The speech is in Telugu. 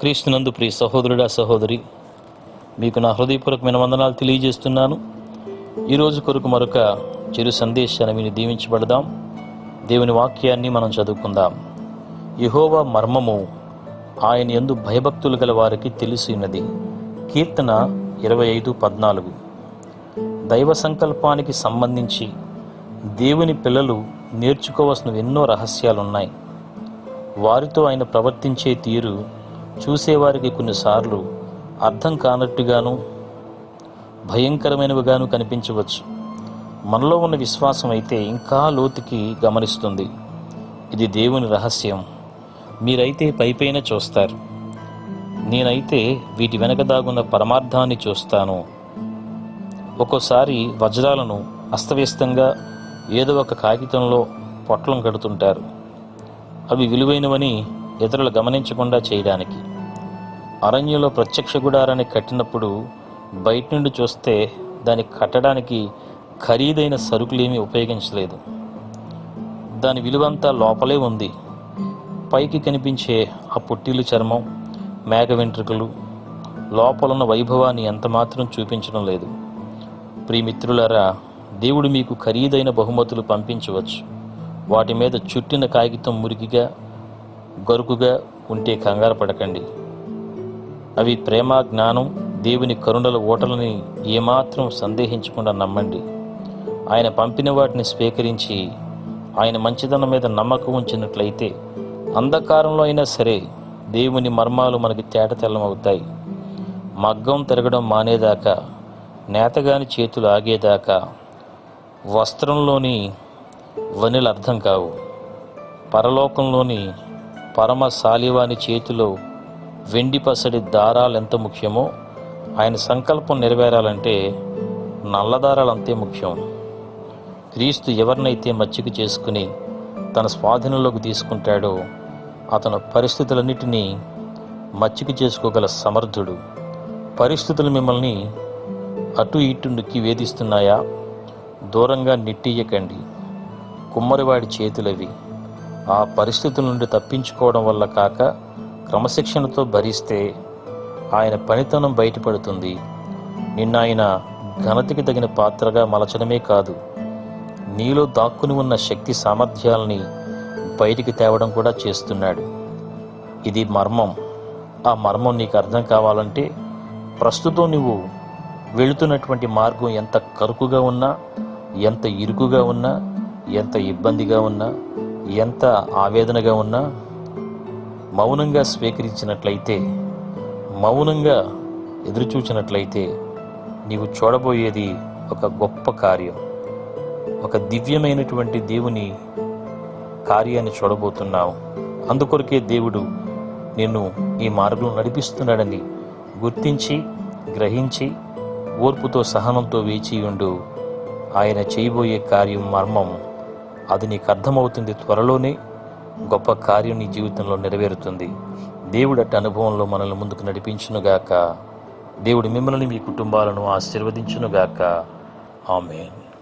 క్రీస్తునందు ప్రియ సహోదరుడా సహోదరి మీకు నా హృదయపూర్వకమైన వందనాలు తెలియజేస్తున్నాను. ఈరోజు కొరకు మరొక చిరు సందేశాన్ని మీరు దీవించబడదాం. దేవుని వాక్యాన్ని మనం చదువుకుందాం. యహోవా మర్మము ఆయన యందు భయభక్తులు గల వారికి తెలిసినది కీర్తన ఇరవై ఐదు పద్నాలుగు. దైవ సంకల్పానికి సంబంధించి దేవుని పిల్లలు నేర్చుకోవాల్సిన ఎన్నో రహస్యాలున్నాయి. వారితో ఆయన ప్రవర్తించే తీరు చూసేవారికి కొన్నిసార్లు అర్థం కానట్టుగాను భయంకరమైనవిగాను కనిపించవచ్చు. మనలో ఉన్న విశ్వాసం అయితే ఇంకా లోతుకి గమనిస్తుంది. ఇది దేవుని రహస్యం. మీరైతే పైపైన చూస్తారు. నేనైతే వీటి వెనక దాగున్న పరమార్థాన్ని చూస్తాను. ఒక్కోసారి వజ్రాలను అస్తవ్యస్తంగా ఏదో ఒక కాగితంలో పొట్లం కడుతుంటారు. అవి విలువైనవని ఇతరులు గమనించకుండా చేయడానికి. అరణ్యంలో ప్రత్యక్ష గుడారాన్ని కట్టినప్పుడు బయట నుండి చూస్తే దాన్ని కట్టడానికి ఖరీదైన సరుకులేమీ ఉపయోగించలేదు. దాని విలువంతా లోపలే ఉంది. పైకి కనిపించే ఆ పుట్టిలు చర్మం మేఘ వెంట్రుకలు లోపలున్న వైభవాన్ని ఎంతమాత్రం చూపించడం లేదు. ప్రియమిత్రులారా దేవుడు మీకు ఖరీదైన బహుమతులు పంపించవచ్చు. వాటి మీద చుట్టిన కాగితం మురికిగా గరుకుగా ఉంటే కంగారు పడకండి. అవి ప్రేమ జ్ఞానం దేవుని కరుణల ఓటలని ఏమాత్రం సందేహించకుండా నమ్మండి. ఆయన పంపిన వాటిని స్వీకరించి ఆయన మంచిదనం మీద నమ్మకం ఉంచినట్లయితే అంధకారంలో అయినా సరే దేవుని మర్మాలు మనకి తేటతెల్లమవుతాయి మగ్గం తిరగడం మానేదాకా నేతగాని చేతులు ఆగేదాకా వస్త్రంలోని వనిలు అర్థం కావు. పరలోకంలోని పరమ సాలివాని చేతిలో వెండి పసడి దారాలు ఎంత ముఖ్యమో ఆయన సంకల్పం నెరవేరాలంటే నల్లదారాలు అంతే ముఖ్యం. క్రీస్తు ఎవరినైతే మచ్చిక చేసుకుని తన స్వాధీనంలోకి తీసుకుంటాడో అతను పరిస్థితులన్నిటినీ మచ్చిక చేసుకోగల సమర్థుడు. పరిస్థితులు మిమ్మల్ని అటు ఇటు నొక్కి వేధిస్తున్నాయా? దూరంగా నెట్టియ్యకండి. కుమ్మరివాడి చేతులవి. ఆ పరిస్థితుల నుండి తప్పించుకోవడం వల్ల కాక క్రమశిక్షణతో భరిస్తే ఆయన పనితనం బయటపడుతుంది. నిన్న ఆయన ఘనతకి తగిన పాత్రగా మలచడమే కాదు నీలో దాక్కుని ఉన్న శక్తి సామర్థ్యాలని బయటికి తేవడం కూడా చేస్తున్నాడు. ఇది మర్మం. ఆ మర్మం నీకు అర్థం కావాలంటే ప్రస్తుతం నువ్వు వెళుతున్నటువంటి మార్గం ఎంత కరుకుగా ఉన్నా ఎంత ఇరుకుగా ఉన్నా ఎంత ఇబ్బందిగా ఉన్నా ఎంత ఆవేదనగా ఉన్నా మౌనంగా స్వీకరించినట్లయితే మౌనంగా ఎదురుచూచినట్లయితే నీవు చూడబోయేది ఒక గొప్ప కార్యం. ఒక దివ్యమైనటువంటి దేవుని కార్యాన్ని చూడబోతున్నావు. అందుకొరకే దేవుడు నిన్ను ఈ మార్గంలో నడిపిస్తున్నాడని గుర్తించి గ్రహించి ఓర్పుతో సహనంతో వేచి ఉండు. ఆయన చేయబోయే కార్యం మర్మం అది నీకు అర్థమవుతుంది త్వరలోనే. గొప్ప కార్యం నీ జీవితంలో నెరవేరుతుంది. దేవుడు అట్టి అనుభవంలో మనల్ని ముందుకు నడిపించునుగాక దేవుడు మిమ్మల్ని మీ కుటుంబాలను ఆశీర్వదించునుగాక ఆమెన్.